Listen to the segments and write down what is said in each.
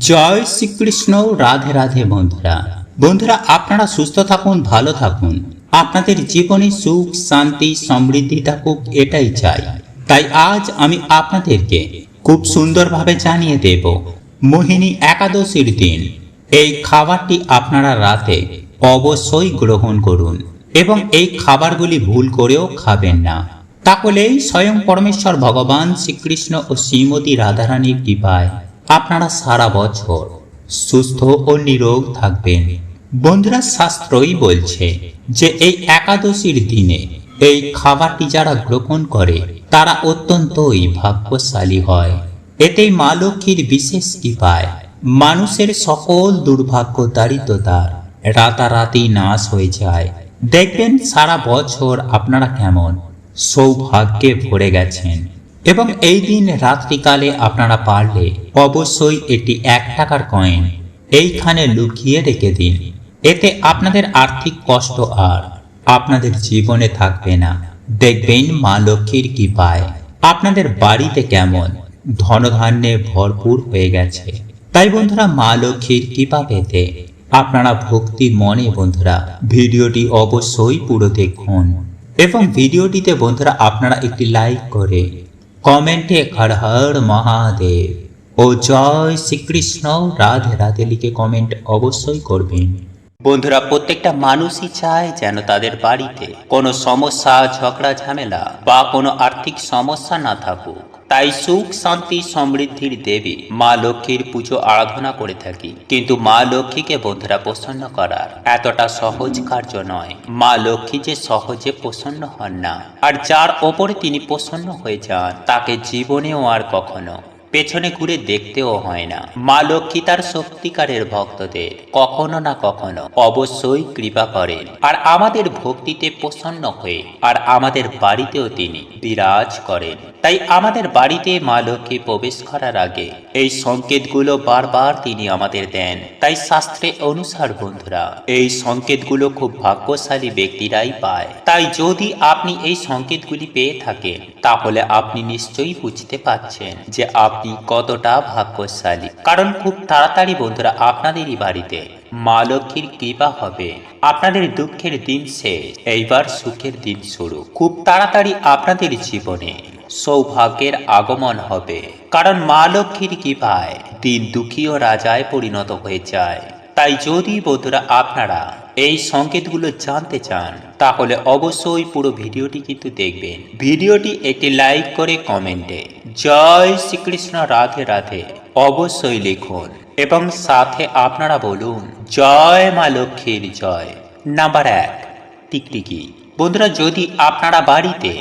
জয় শ্রীকৃষ্ণ, রাধে রাধে বন্ধুরা। বন্ধুরা, আপনারা সুস্থ থাকুন, ভালো থাকুন। আপনাদের জীবনে সুখ, শান্তি, সমৃদ্ধি থাকুক, এটাই চাই। তাই আজ আমি আপনাদেরকে খুব সুন্দরভাবে জানিয়ে দেব, মোহিনী একাদশীর দিন। এই খাবারটি আপনারা রাতে অবশ্যই গ্রহণ করুন এবং এই খাবারগুলি ভুল করেও খাবেন না। তাহলেই স্বয়ং পরমেশ্বর ভগবান শ্রীকৃষ্ণ ও শ্রীমতী রাধারানীর কৃপায় আপনারা সারা বছর সুস্থ ও নিরোগ থাকবেন। বন্ধুরা শাস্ত্রই বলছে যে এই একাদশীর দিনে এই খাবারটি যারা গ্রহণ করে, তারা অত্যন্তই ভাগ্যশালী হয়। এতেই মা লক্ষ্মীর বিশেষ কৃপায় মানুষের সকল দুর্ভাগ্য দারিদ্রতার রাতারাতি নাশ হয়ে যায়। দেখবেন সারা বছর আপনারা কেমন? সৌভাগ্যে ভরে গেছেন। এবং এই দিন রাত্রিকালে আপনারা পারলে অবশ্যই একটি এক টাকার কয়েন এইখানে লুকিয়ে রেখে দিন। এতে আপনাদের আর্থিক কষ্ট আর আপনাদের জীবনে থাকবে না। দেখবেন মা লক্ষ্মীর কৃপায় আপনাদের বাড়িতে কেমন ধনধান্যে ভরপুর হয়ে গেছে। তাই বন্ধুরা, মা লক্ষ্মীর কৃপা পেতে আপনারা ভক্তি মনে বন্ধুরা ভিডিওটি অবশ্যই পুরো দেখুন। এবং ভিডিওটিতে বন্ধুরা আপনারা একটি লাইক করে কমেন্টে হর হর মহাদেব। ও জয় শ্রীকৃষ্ণ, রাধে রাধে লিখে কমেন্ট অবশ্যই করবেন। বন্ধুরা, প্রত্যেকটা মানুষই চায় যেন তাদের বাড়িতে কোনো সমস্যা, ঝগড়া, ঝামেলা বা কোনো আর্থিক সমস্যা না থাকুক। তাই সুখ, শান্তি, সমৃদ্ধির দেবী মা লক্ষ্মীর পুজো আরাধনা করে থাকি। কিন্তু মা লক্ষ্মীকে বন্ধুরা প্রসন্ন করার এতটা সহজ কার্য নয়। মা লক্ষ্মী যে সহজে প্রসন্ন হন না, আর যার ওপরে তিনি প্রসন্ন হয়ে যান, তাকে জীবনেও আর কখনো পেছনে ঘুরে দেখতেও হয় না। মা লক্ষ্মী তার সত্যিকারের ভক্তদের, কখনো না কখনো অবশ্যই কৃপা করেন। আর আমাদের ভক্তিতে প্রসন্ন হয়ে, আর আমাদের বাড়িতেও তিনি বিরাজ করেন। তাই আমাদের বাড়িতে মা লক্ষ্মী প্রবেশ করার আগে এই সংকেতগুলো বারবার তিনি আমাদের দেন। তাই শাস্ত্রে অনুসার বন্ধুরা, এই সংকেতগুলো খুব ভাগ্যশালী ব্যক্তিরাই পায়। তাই যদি আপনি এই সংকেতগুলি পেয়ে থাকেন, তাহলে আপনি নিশ্চয়ই বুঝতে পাচ্ছেন যে আপনি কতটা ভাগ্যশালী? কারণ খুব তাড়াতাড়ি বন্ধুরা, আপনাদেরই বাড়িতে মা লক্ষ্মীর কৃপা হবে। আপনাদের দুঃখের দিন শেষ, এইবার সুখের দিন শুরু। খুব তাড়াতাড়ি আপনাদের জীবনে সৌভাগ্যের আগমন হবে। কারণ মা লক্ষ্মীর কৃপায় দিন দুঃখী ও রাজায় পরিণত হয়ে যায়। তাই যদি বন্ধুরা, আপনারা এই সংকেতগুলো জানতে চান, তাহলে অবশ্যই পুরো ভিডিওটি কিন্তু দেখবেন। ভিডিওটি একটি লাইক করে কমেন্টে। জয় শ্রীকৃষ্ণ, রাধে রাধে। অবশ্যই লিখুন এবং সাথে আপনারা বলুন, জয় মা লক্ষ্মীর জয়। নাম্বার এক, টিকটিকি। বন্ধুরা, যদি আপনারা বাড়িতে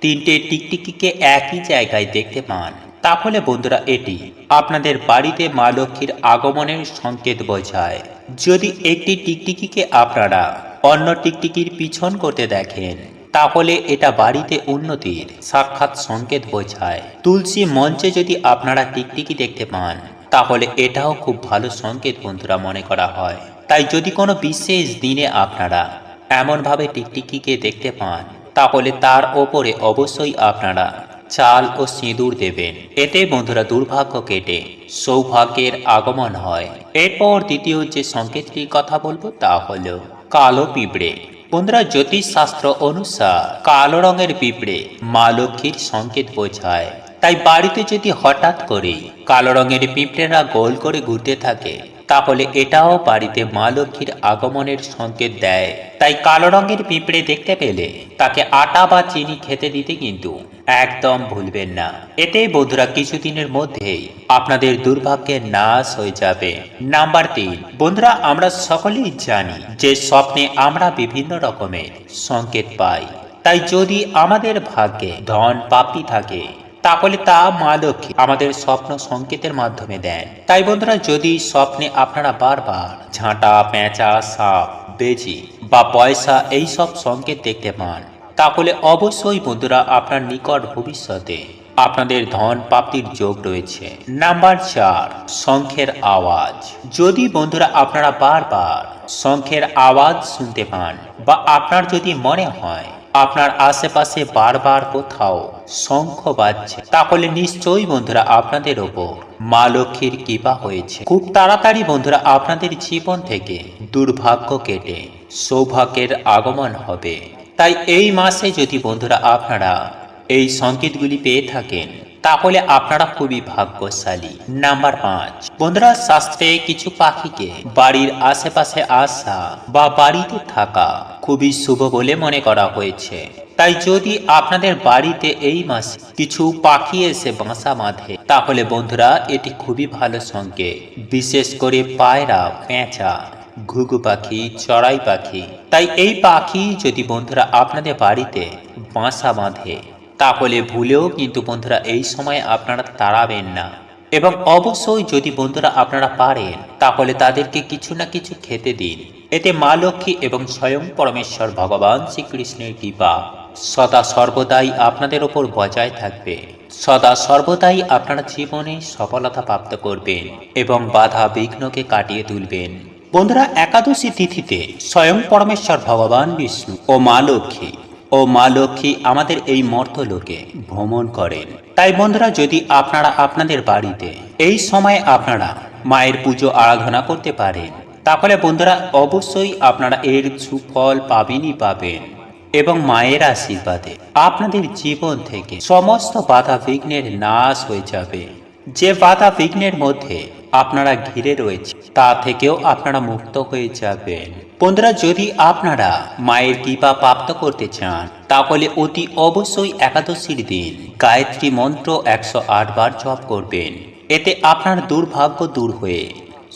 তিনটে টিকটিকিকে একই জায়গায় দেখতে পান, তাহলে বন্ধুরা, এটি আপনাদের বাড়িতে মা লক্ষ্মীর আগমনের সংকেত বোঝায়। যদি একটি টিকটিকিকে আপনারা অন্য টিকটিকির পিছন করতে দেখেন, তাহলে এটা বাড়িতে উন্নতির সাক্ষাৎ সংকেত বোঝায় তুলসী মঞ্চে যদি আপনারা টিকটিকি দেখতে পান, তাহলে এটাও খুব ভালো সংকেত বন্ধুরা মনে করা হয়। তাই যদি কোনো বিশেষ দিনে আপনারা এমনভাবে টিকটিকিকে দেখতে পান, তাহলে তার ওপরে অবশ্যই আপনারা চাল ও সিঁদুর দেবেন। এতে বন্ধুরা দুর্ভাগ্য কেটে সৌভাগ্যের আগমন হয়। এরপর দ্বিতীয় যে সংকেতটির কথা বলব তা হলো কালো পিঁপড়ে। বন্ধুরা জ্যোতিষ শাস্ত্র অনুসার কালো রঙের পিঁপড়ে মা লক্ষ্মীর সংকেত বোঝায়। তাই বাড়িতে যদি হঠাৎ করে কালো রঙের পিঁপড়েরা গোল করে ঘুরতে থাকে তাহলে এটাও বাড়িতে মা লক্ষ্মীর আগমনের সংকেত দেয়। তাই কালো রঙের পিঁপড়ে দেখতে পেলে তাকে আটা বা চিনি খেতে দিতে কিন্তু একদম ভুলবেন না। এতে বন্ধুরা কিছুদিনের মধ্যেই আপনাদের দুর্ভাগ্যের নাশ হয়ে যাবে। নাম্বার তিন, বন্ধুরা আমরা সকলেই জানি যে স্বপ্নে আমরা বিভিন্ন রকমের সংকেত পাই। তাই যদি আমাদের ভাগ্যে ধন প্রাপ্তি থাকে তাহলে তা মা লক্ষ্মী আমাদের স্বপ্ন সংকেতের মাধ্যমে দেন। তাই বন্ধুরা, যদি স্বপ্নে আপনারা বারবার ঝাঁটা, পেঁচা, সাপ, বেজি বা পয়সা এই সব সংকেত দেখতে পান, তাহলে অবশ্যই বন্ধুরা আপনার নিকট ভবিষ্যতে আপনাদের ধন প্রাপ্তির যোগ রয়েছে। নাম্বার চার, শঙ্খের আওয়াজ। যদি বন্ধুরা আপনারা বারবার শঙ্খের আওয়াজ শুনতে পান বা আপনার যদি মনে হয় আপনার আশেপাশে বারবার কোথাও শঙ্খ বাজছে, তাহলে নিশ্চয়ই বন্ধুরা আপনাদের ওপর মা লক্ষ্মীর কৃপা হয়েছে। খুব তাড়াতাড়ি বন্ধুরা আপনাদের জীবন থেকে দুর্ভাগ্য কেটে সৌভাগ্যের আগমন হবে। তাই এই মাসে যদি বন্ধুরা আপনারা এই সংকেতগুলি পেয়ে থাকেন তাহলে আপনারা খুবই ভাগ্যশালী। নাম্বার পাঁচ। বন্ধুরা শাস্ত্রে কিছু পাখিকে বাড়ির আশেপাশে আসা বা বাড়িতে থাকা খুবই শুভ বলে মনে করা হয়েছে। তাই যদি আপনাদের বাড়িতে এই মাসে কিছু পাখি এসে বাসা বাঁধে, তাহলে বন্ধুরা, এটি খুবই ভালো সংকেত বিশেষ করে পায়রা, পেঁচা, ঘুঘু পাখি, চড়াই পাখি। তাই এই পাখি যদি বন্ধুরা আপনাদের বাড়িতে বাসা বাঁধে তাহলে ভুলেও কিন্তু বন্ধুরা এই সময় আপনারা তাড়াবেন না। এবং অবশ্যই যদি বন্ধুরা আপনারা পারেন, তাহলে তাদেরকে কিছু না কিছু খেতে দিন। এতে মা লক্ষ্মী এবং স্বয়ং পরমেশ্বর ভগবান শ্রীকৃষ্ণের কৃপা সদা সর্বদাই আপনাদের ওপর বজায় থাকবে। সদা সর্বদাই আপনারা জীবনে সফলতা প্রাপ্ত করবেন এবং বাধা বিঘ্নকে কাটিয়ে তুলবেন। বন্ধুরা, একাদশী তিথিতে স্বয়ং পরমেশ্বর ভগবান বিষ্ণু ও মা লক্ষ্মী ও মা লক্ষ্মী আমাদের এই মর্তলোকে ভ্রমণ করেন। তাই বন্ধুরা, যদি আপনারা আপনাদের বাড়িতে এই সময় আপনারা মায়ের পুজো আরাধনা করতে পারেন, তাহলে বন্ধুরা অবশ্যই আপনারা এর সুফল পাবেনই পাবেন এবং মায়ের আশীর্বাদে আপনাদের জীবন থেকে সমস্ত বাধা বিঘ্নের নাশ হয়ে যাবে। যে বাধা বিঘ্নের মধ্যে আপনারা ঘিরে রয়েছে তা থেকেও আপনারা মুক্ত হয়ে যাবেন। বন্ধুরা, যদি আপনারা মায়ের কৃপা প্রাপ্ত করতে চান, তাহলে অতি অবশ্যই একাদশীর দিন গায়ত্রী মন্ত্র একশো আট বার জপ করবেন। এতে আপনার দুর্ভাগ্য দূর হয়ে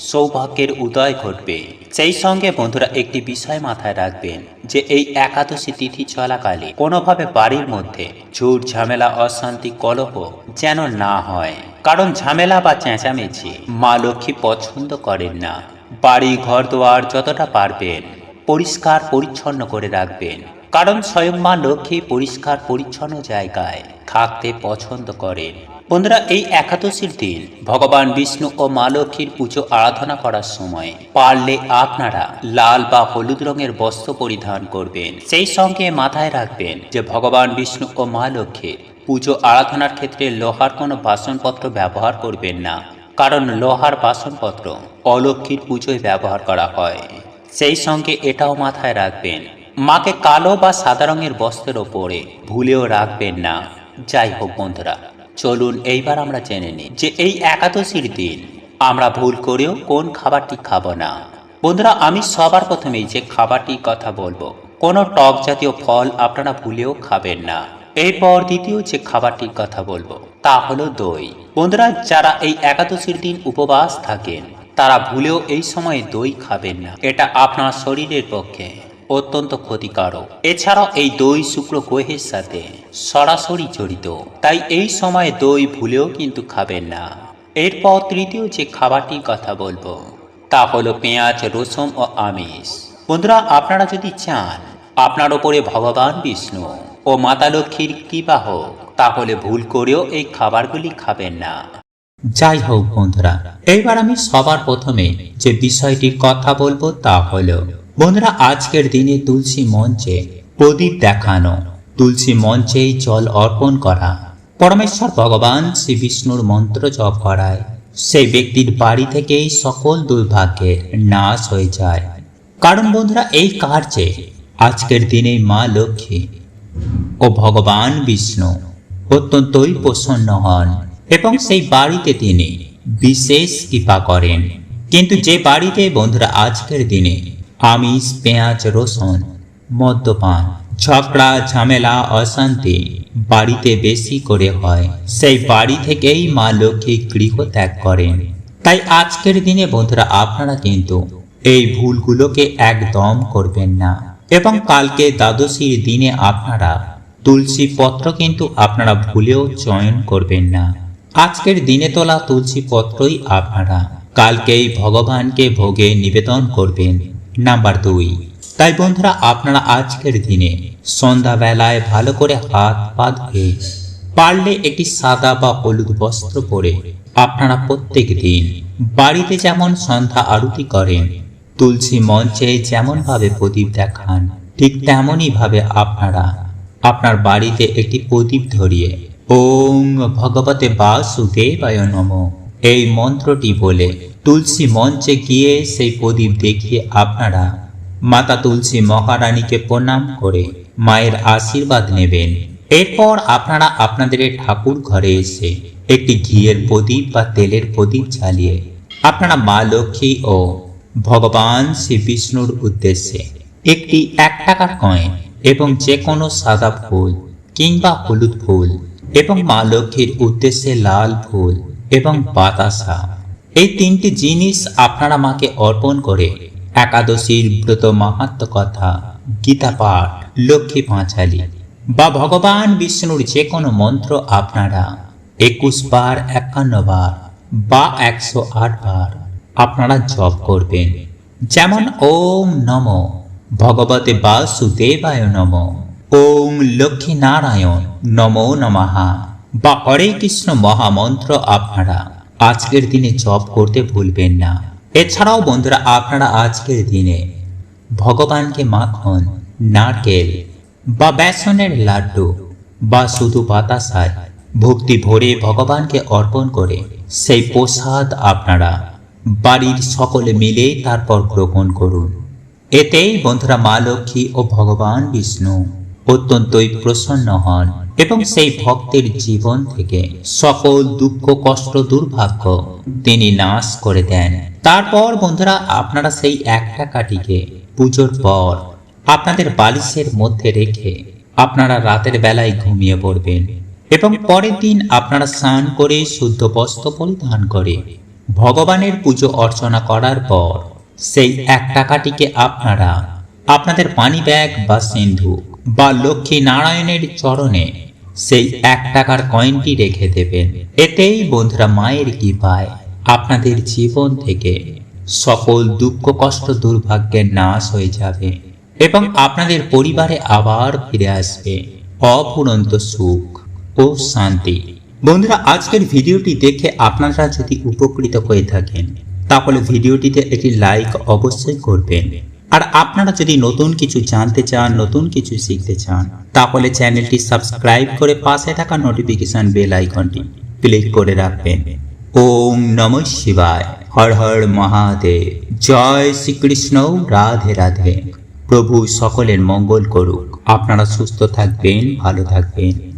সৌভাগ্যের উদয় ঘটবে। সেই সঙ্গে বন্ধুরা, একটি বিষয় মাথায় রাখবেন যে এই একাদশী তিথি চলাকালে কোনোভাবে বাড়ির মধ্যে ঝুট ঝামেলা, অশান্তি, কলহ যেন না হয়। কারণ ঝামেলা বা চেঁচামেচি মা লক্ষ্মী পছন্দ করেন না। বাড়ি ঘর দোয়ার যতটা পারবেন, পরিষ্কার পরিচ্ছন্ন করে রাখবেন। কারণ স্বয়ং মা লক্ষ্মী পরিষ্কার পরিচ্ছন্ন জায়গায় থাকতে পছন্দ করেন। বন্ধুরা, এই একাদশীর দিন ভগবান বিষ্ণু ও মা লক্ষ্মীর পুজো আরাধনা করার সময় পারলে আপনারা লাল বা হলুদ রঙের বস্ত্র পরিধান করবেন। সেই সঙ্গে মাথায় রাখবেন যে ভগবান বিষ্ণু ও মা লক্ষ্মীর পুজো আরাধনার ক্ষেত্রে লোহার কোনো বাসনপত্র ব্যবহার করবেন না। কারণ লোহার বাসনপত্র অলক্ষীর পুজোয় ব্যবহার করা হয়। সেই সঙ্গে এটাও মাথায় রাখবেন, মাকে কালো বা সাদা রঙের বস্ত্রের ওপরে ভুলেও রাখবেন না। যাই হোক বন্ধুরা, চলুন এইবার আমরা জেনে নিই যে এই একাদশীর দিন আমরা ভুল করেও কোন খাবারটি খাব না। বন্ধুরা, আমি সবার প্রথমেই যে খাবারটির কথা বলব, কোনো টক জাতীয় ফল আপনারা ভুলেও খাবেন না। এরপর দ্বিতীয় যে খাবারটির কথা বলব, তা হলো দই। বন্ধুরা, যারা এই একাদশীর দিন উপবাস থাকেন, তারা ভুলেও এই সময়ে দই খাবেন না। এটা আপনার শরীরের পক্ষে অত্যন্ত ক্ষতিকারক। এছাড়াও এই দই শুক্র গ্রহের সাথে সরাসরি জড়িত। তাই এই সময় দই ভুলেও কিন্তু খাবেন না। এরপর তৃতীয় যে খাবারটির কথা বলব, তা হলো পেঁয়াজ, রসুন ও আমিষ। বন্ধুরা, আপনারা যদি চান, আপনার ওপরে ভগবান বিষ্ণু ও মাতা লক্ষ্মীর কৃপা হোক, তাহলে ভুল করেও এই খাবারগুলি খাবেন না। যাই হোক বন্ধুরা, এইবার আমি সবার প্রথমে যে বিষয়টির কথা বলব তা হলো, বন্ধুরা আজকের দিনে তুলসী মঞ্চে প্রদীপ দেখানো, তুলসী মঞ্চেই জল অর্পণ করা। পরমেশ্বর ভগবান শ্রী বিষ্ণুর মন্ত্র জপ করায়, সেই ব্যক্তির বাড়ি থেকেই সকল দুর্ভাগ্যের নাশ হয়ে যায়। কারণ বন্ধুরা এই কার্যে আজকের দিনে মা লক্ষ্মী ও ভগবান বিষ্ণু অত্যন্তই প্রসন্ন হন এবং সেই বাড়িতে তিনি বিশেষ কৃপা করেন। কিন্তু যে বাড়িতে বন্ধুরা আজকের দিনে আমিষ, পেঁয়াজ, রসুন, মদ্যপান, ঝগড়া, ঝামেলা, অশান্তি বাড়িতে বেশি করে হয়, সেই বাড়ি থেকেই মা লক্ষ্মী গৃহ ত্যাগ করেন। তাই আজকের দিনে বন্ধুরা আপনারা কিন্তু এই ভুলগুলোকে একদম করবেন না। এবং কালকে দ্বাদশীর দিনে আপনারা তুলসী পত্র কিন্তু আপনারা ভুলেও চয়ন করবেন না। আজকের দিনে তোলা তুলসী পত্রই আপনারা কালকেই ভগবানকে ভোগে নিবেদন করবেন, নাম্বার দুই। তাই বন্ধুরা, আপনারা আজকের দিনে সন্ধ্যাবেলায় ভালো করে হাত পা ধুয়ে পারলে একটি সাদা বা হলুদ বস্ত্র পরে আপনারা প্রত্যেক দিন বাড়িতে যেমন সন্ধ্যা আরতি করেন তুলসী মঞ্চে যেমন ভাবে প্রদীপ দেখান, ঠিক তেমনই ভাবে আপনারা আপনার বাড়িতে একটি প্রদীপ ধরিয়ে, ওং ভগবতে বাসুদেবায় নম এই মন্ত্রটি বলে তুলসী মঞ্চে গিয়ে সেই প্রদীপ দেখিয়ে আপনারা মাতা তুলসী মহারানীকে প্রণাম করে মায়ের আশীর্বাদ নেবেন। এরপর আপনারা আপনাদের ঠাকুর ঘরে এসে একটি ঘিয়ের প্রদীপ বা তেলের প্রদীপ জ্বালিয়ে আপনারা মা লক্ষ্মী ও ভগবান শ্রী বিষ্ণুর উদ্দেশ্যে একটি এক টাকার কয়েন এবং যে কোনো সাদা ফুল কিংবা হলুদ ফুল এবং মা লক্ষ্মীর উদ্দেশ্যে লাল ফুল এবং বাতাসা। এই তিনটি জিনিস আপনারা মাকে অর্পণ করে একাদশীর ব্রত মাহাত্ম কথা, গীতা পাঠ, লক্ষ্মী পাঁচালী বা ভগবান বিষ্ণুর যে কোনো মন্ত্র আপনারা একুশ বার, একান্ন বার বা একশো আট বার আপনারা জপ করবেন। যেমন ওম নম, ভগবতে বাসুদেবায় নম, ওম লক্ষ্মী নারায়ণ নমো নমহা বা হরে কৃষ্ণ মহামন্ত্র আপনারা আজকের দিনে জপ করতে ভুলবেন না। এছাড়াও বন্ধুরা, আপনারা আজকের দিনে ভগবানকে মাখন নারকেল বা বেসনের লাড্ডু বা শুধু বাতাসায় ভক্তি ভরে ভগবানকে অর্পণ করে সেই প্রসাদ আপনারা বাড়ির সকলে মিলে তারপর গ্রহণ করুন। এতেই বন্ধুরা মা লক্ষ্মী ও ভগবান বিষ্ণু অত্যন্তই প্রসন্ন হন এবং সেই ভক্তের জীবন থেকে সকল দুঃখ, কষ্ট, দুর্ভাগ্য তিনি নাশ করে দেন। তারপর বন্ধুরা আপনারা সেই এক টাকাটিকে পুজোর পর আপনাদের বালিশের মধ্যে রেখে আপনারা রাতের বেলায় ঘুমিয়ে পড়বেন এবং পরের দিন আপনারা স্নান করে শুদ্ধ বস্ত্র পরিধান করে ভগবানের পুজো অর্চনা করার পর সেই এক টাকাটিকে আপনারা আপনাদের পানি ব্যাগ বা সিন্ধু বা লক্ষ্মী নারায়ণের চরণে সেই এক টাকার কয়েনটি রেখে দেবেন। এতেই বন্ধুরা মায়ের কি পায় আপনাদের জীবন থেকে সকল দুঃখ, কষ্ট, দুর্ভাগ্যের নাশ হয়ে যাবে এবং আপনাদের পরিবারে আবার ফিরে আসবে অফুরন্ত সুখ ও শান্তি। বন্ধুরা, আজকের ভিডিওটি দেখে আপনারা যদি উপকৃত হয়ে থাকেন, তাহলে ভিডিওটিতে একটি লাইক অবশ্যই করবেন। আর আপনারা যদি নতুন কিছু জানতে চান, নতুন কিছু শিখতে চান, তাহলে চ্যানেলটি সাবস্ক্রাইব করে পাশে থাকা নোটিফিকেশন বেল আইকনটি ক্লিক করে রাখবেন। ওম নম শিবায়। হর হর মহাদেব। জয় শ্রীকৃষ্ণ। রাধে রাধে। প্রভু সকলের মঙ্গল করুক। আপনারা সুস্থ থাকবেন, ভালো থাকবেন।